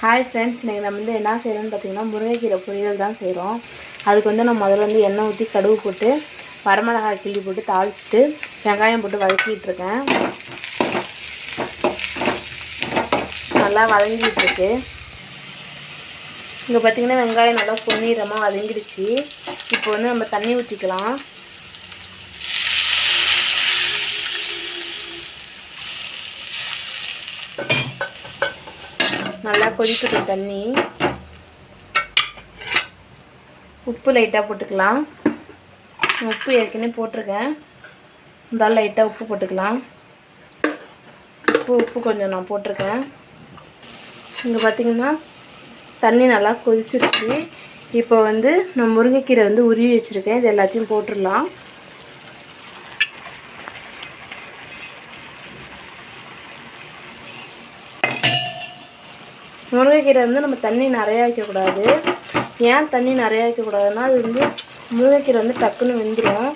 Hi friends இன்றைக்கி நம்ம வந்து என்ன செய்கிறோம்னு பார்த்தீங்கன்னா முருங்கைக்கீரை பொரியல் தான் செய்கிறோம் அதுக்கு வந்து நான் முதல்ல வந்து எண்ணெய் ஊற்றி கடுகு போட்டு வரமிளகாய் கிள்ளி போட்டு தாளிச்சிட்டு வெங்காயம் போட்டு வதக்கிட்டுருக்கேன் நல்லா வதங்கிட்டுருக்கு இங்கே பார்த்தீங்கன்னா வெங்காயம் நல்லா பொன்னிறமாக வதங்கிடுச்சு. இப்போ வந்து நம்ம தண்ணி ஊற்றிக்கலாம் நல்லா கொதிக்கட்டும் தண்ணி. உப்பு லைட்டாக போட்டுக்கலாம். உப்பு ஏற்கனவே போட்டிருக்கேன். இருந்தாலும் லைட்டாக உப்பு போட்டுக்கலாம். உப்பு உப்பு கொஞ்சம் நான் போட்டிருக்கேன். இங்கே பார்த்தீங்கன்னா தண்ணி நல்லா கொதிச்சிருச்சு. இப்போ வந்து நான் முருங்கைக்கீரை வந்து உருவி வச்சுருக்கேன். இது எல்லாத்தையும் போட்டுடலாம். முருங்கைக்கீரை வந்து நம்ம தண்ணி நிறையா வைக்கக்கூடாது. ஏன் தண்ணி நிறையா வைக்கக்கூடாதுன்னா அது வந்து முருங்கைக்கீரை வந்து டக்குன்னு வெந்துடும்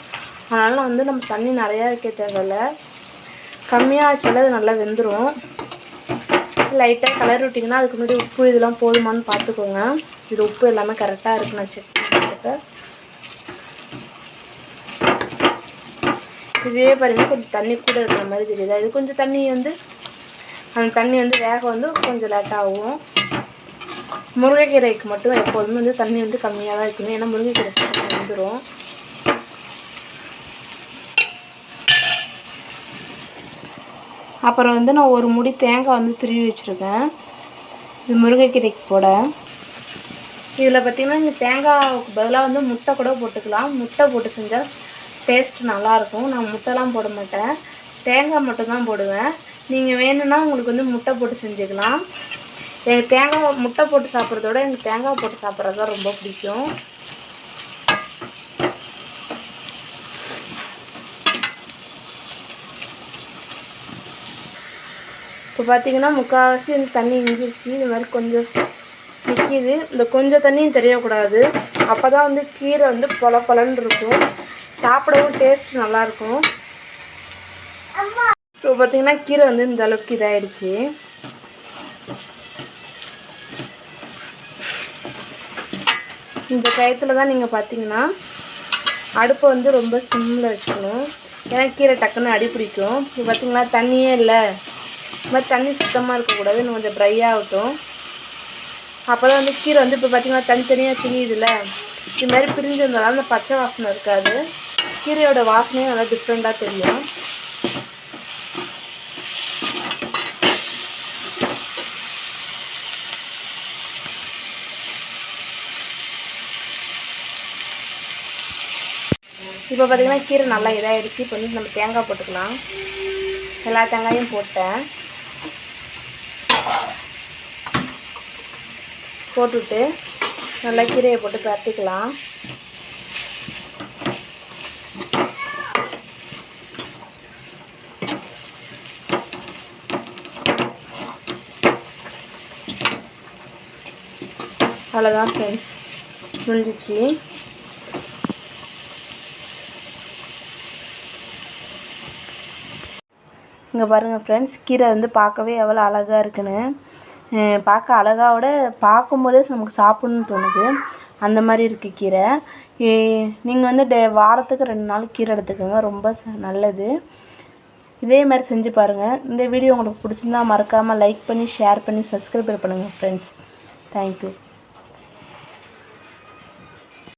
அதனால் வந்து நம்ம தண்ணி நிறையா வைக்க தேவையில்ல. கம்மியாக வச்சாலே அது நல்லா வெந்துடும் லைட்டாக கலர் விட்டிங்கன்னா அதுக்கு முன்னாடி உப்பு இதெல்லாம் போதுமான்னு பார்த்துக்கோங்க. இது உப்பு எல்லாமே கரெக்டாக இருக்கு நான் செக் பண்ணிட்டு இதே பாருங்கள் கொஞ்சம் தண்ணி கூட இருக்கிற மாதிரி தெரியுதா? இது கொஞ்சம் தண்ணி வந்து அந்த தண்ணி வந்து வேக வந்து கொஞ்சம் லேட்டாகும் முருங்கைக்கீரைக்கு மட்டும் எப்போதுமே வந்து தண்ணி வந்து கம்மியாக தான் இருக்கணும் ஏன்னா முருங்கைக்கீரை வந்துடும் அப்புறம் வந்து நான் ஒரு முடி தேங்காய் வந்து திருவி வச்சுருக்கேன். இது முருங்கைக்கீரைக்கு போட இதில் பார்த்திங்கன்னா இந்த தேங்காய்க்கு பதிலாக வந்து முட்டை கூட போட்டுக்கலாம். முட்டை போட்டு செஞ்சால் டேஸ்ட் நல்லாயிருக்கும் நான் முட்டைலாம் போட மாட்டேன். தேங்காய் மட்டும் தான் போடுவேன். நீங்கள் வேணும்னா உங்களுக்கு வந்து முட்டை போட்டு செஞ்சுக்கலாம். எனக்கு தேங்காய் முட்டை போட்டு சாப்பிட்றதோட எனக்கு தேங்காய் போட்டு சாப்பிட்றது தான் ரொம்ப பிடிக்கும். இப்போ பார்த்தீங்கன்னா முக்கால்வாசி இந்த தண்ணி இஞ்சிருச்சு. இது மாதிரி கொஞ்சம் நிற்கிது இந்த கொஞ்சம் தண்ணியும் தெரியக்கூடாது. அப்போ தான் வந்து கீரை வந்து பொல பொலன்னு இருக்கும். சாப்பிடவும் டேஸ்ட் நல்லாயிருக்கும் இப்போ பார்த்தீங்கன்னா கீரை வந்து இந்த அளவுக்கு இதாகிடுச்சு இந்த டயத்தில் தான் நீங்கள் பார்த்தீங்கன்னா அடுப்பை வந்து ரொம்ப சிம்மில் வச்சுக்கணும். ஏன்னா கீரை டக்குன்னு அடி பிடிக்கும். இப்போ பார்த்தீங்களா தண்ணியே இல்லை. இந்த மாதிரி தண்ணி சுத்தமாக இருக்கக்கூடாது. இன்னும் கொஞ்சம் ட்ரை ஆகட்டும். அப்போ தான் வந்து கீரை வந்து இப்போ பார்த்தீங்கன்னா தனித்தனியாக பிரியுதுல்ல இது மாதிரி பிரிஞ்சு இருந்தாலும் அந்த பச்சை வாசனை இருக்காது. கீரையோட வாசனையும் நல்லா டிஃப்ரெண்ட்டாக தெரியும். இப்போ பார்த்திங்கன்னா கீரை நல்லா இதாகிடுச்சு இப்போ வந்து நம்ம தேங்காய் போட்டுக்கலாம். எல்லா தேங்காயும் போட்டேன். போட்டுவிட்டு நல்லா கீரையை போட்டு பரட்டிக்கலாம். அவ்வளோதான் ஃப்ரெண்ட்ஸ் முடிஞ்சிச்சு. இங்கே பாருங்கள் ஃப்ரெண்ட்ஸ் கீரை வந்து பார்க்கவே எவ்வளோ அழகாக இருக்குன்னு. பார்க்க அழகாவோட பார்க்கும்போதே நமக்கு சாப்பிட்ணுன்னு தோணுது. அந்த மாதிரி இருக்குது கீரை. நீங்கள் வந்து டே வாரத்துக்கு ரெண்டு நாள் கீரை எடுத்துக்கோங்க. ரொம்ப நல்லது. இதே மாதிரி செஞ்சு பாருங்கள் இந்த வீடியோ உங்களுக்கு பிடிச்சிருந்தா மறக்காமல் லைக் பண்ணி ஷேர் பண்ணி சப்ஸ்கிரைப் பண்ணுங்கள் ஃப்ரெண்ட்ஸ் தேங்க்யூ